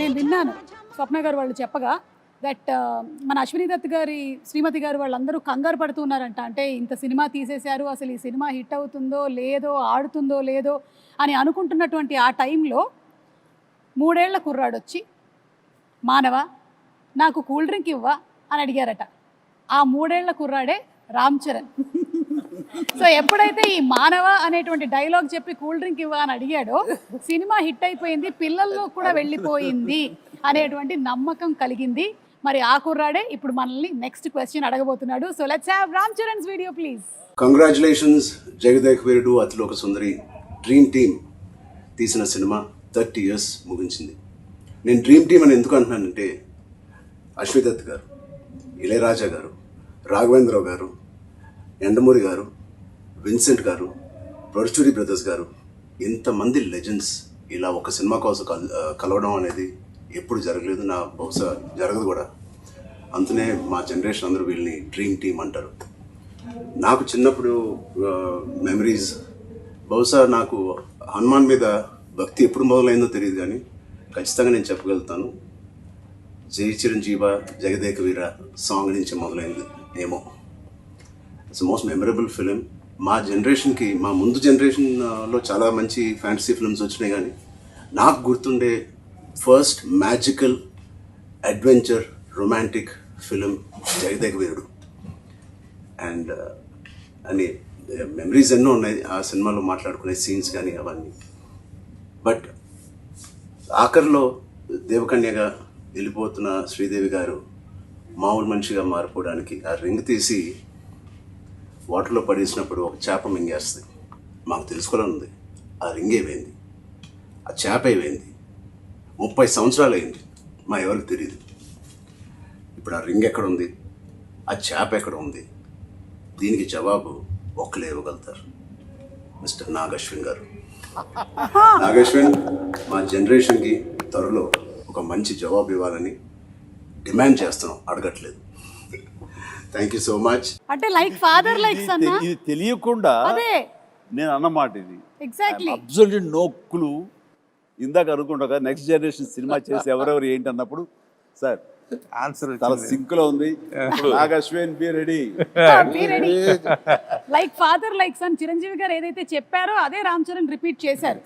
నేను విన్నాను. స్వప్న గారు వాళ్ళు చెప్పగా దట్ uh, మన అశ్విని దత్ గారి శ్రీమతి గారు వాళ్ళందరూ కంగారు పడుతున్నారంట. అంటే ఇంత సినిమా తీసేశారు అసలు ఈ సినిమా హిట్ అవుతుందో లేదో ఆడుతుందో లేదో అని అనుకుంటున్నటువంటి ఆ టైంలో మూడేళ్ళ కుర్రాడు వచ్చి మానవ నాకు కూల్ డ్రింక్ ఇవ్వా అని అడిగారట. ఆ మూడేళ్ళ కుర్రాడే రామ్ చరణ్. సో ఎప్పుడైతే ఈ మానవ అనేటువంటి డైలాగ్ చెప్పి కూల్ డ్రింక్ ఇవ్వ అని అడిగాడో సినిమా హిట్ అయిపోయింది పిల్లల్లో కూడా వెళ్ళిపోయింది అనేటువంటి నమ్మకం కలిగింది. మరి ఆ కుర్రాడే ఇప్పుడు మనల్ని next question అడగబోతున్నాడు. So let's have Ram Charan's video please congratulations Jagadeka Veerudu Athiloka Sundari dream team తీసిన సినిమా థర్టీ ఇయర్స్ ముగించింది. నేను డ్రీమ్ టీమ్ అని ఎందుకు అంటున్నానంటే అశ్విదత్ గారు ఇళయరాజా గారు రాఘవేంద్రరావు గారు ఎండమూరి గారు విన్సెంట్ గారు ప్రొడ్యూసరీ బ్రదర్స్ గారు ఇంతమంది లెజెండ్స్ ఇలా ఒక సినిమా కోసం కల్- కలవడం అనేది ఎప్పుడు జరగలేదు. నా బహుశా జరగదు కూడా. అందునే మా జనరేషన్ అందరూ వీళ్ళని డ్రీమ్ టీమ్ అంటారు. నాకు చిన్నప్పుడు మెమరీస్ బహుశా నాకు హనుమాన్ మీద భక్తి ఎప్పుడు మొదలైందో తెలియదు కానీ ఖచ్చితంగా నేను చెప్పగలుగుతాను. జై చిరంజీవ జగదేక వీర సాంగ్ నుంచి మొదలైంది ఏమో. ఇట్స్ మోస్ట్ మెమరబుల్ ఫిలిం మా జనరేషన్కి మా ముందు జనరేషన్లో చాలా మంచి ఫ్యాంటసీ ఫిల్మ్స్ వచ్చినాయి కానీ నాకు గుర్తుండే first magical adventure romantic film Jagadeka Veerudu. And అని మెమరీస్ ఎన్నో ఉన్నాయి ఆ సినిమాలో మాట్లాడుకునే సీన్స్ కానీ అవన్నీ. బట్ ఆఖరిలో దేవకన్యగా వెళ్ళిపోతున్న శ్రీదేవి గారు మామూలు మనిషిగా మారిపోవడానికి ఆ రింగ్ తీసి వాటర్లో పడేసినప్పుడు ఒక చేప మింగేస్తుంది. మాకు తెలుసుకోవాలని ఉంది ఆ రింగ్ ఏమైంది ఆ చేప ఏమైంది ముప్పై సంవత్సరాలు అయింది మా ఎవరికి తెలియదు ఇప్పుడు ఆ రింగ్ ఎక్కడ ఉంది? ఆ చేప ఎక్కడ ఉంది? దీనికి జవాబు ఒక్కలే ఇవ్వగలుగుతారు. మిస్టర్ నాగశ్విన్ గారు. నాగశ్విన్ మా జనరేషన్కి త్వరలో ఒక మంచి జవాబు ఇవ్వాలని డిమాండ్ చేస్తున్నాం. అడగట్లేదు. థ్యాంక్ యూ సో మచ్ అంటే లైక్ ఫాదర్ లైక్ తె- ఇది తెలియకుండా అదే. నేను అన్నమాట ఇది. ఎగ్జాక్ట్లీ అబ్సల్యూట్ నో క్లూ ఇందాక అనుకుంటా నెక్స్ట్ జనరేషన్ సినిమా చేసి ఎవరెవరు ఏంటి అన్నప్పుడు? సార్ ఆన్సర్ చాలా సింక్లో ఉంది. Nag Ashwin be ready like father like son Chiranjeevi garu ఏదైతే చెప్పారో అదే రామ్ చరణ్ రిపీట్ చేశారు.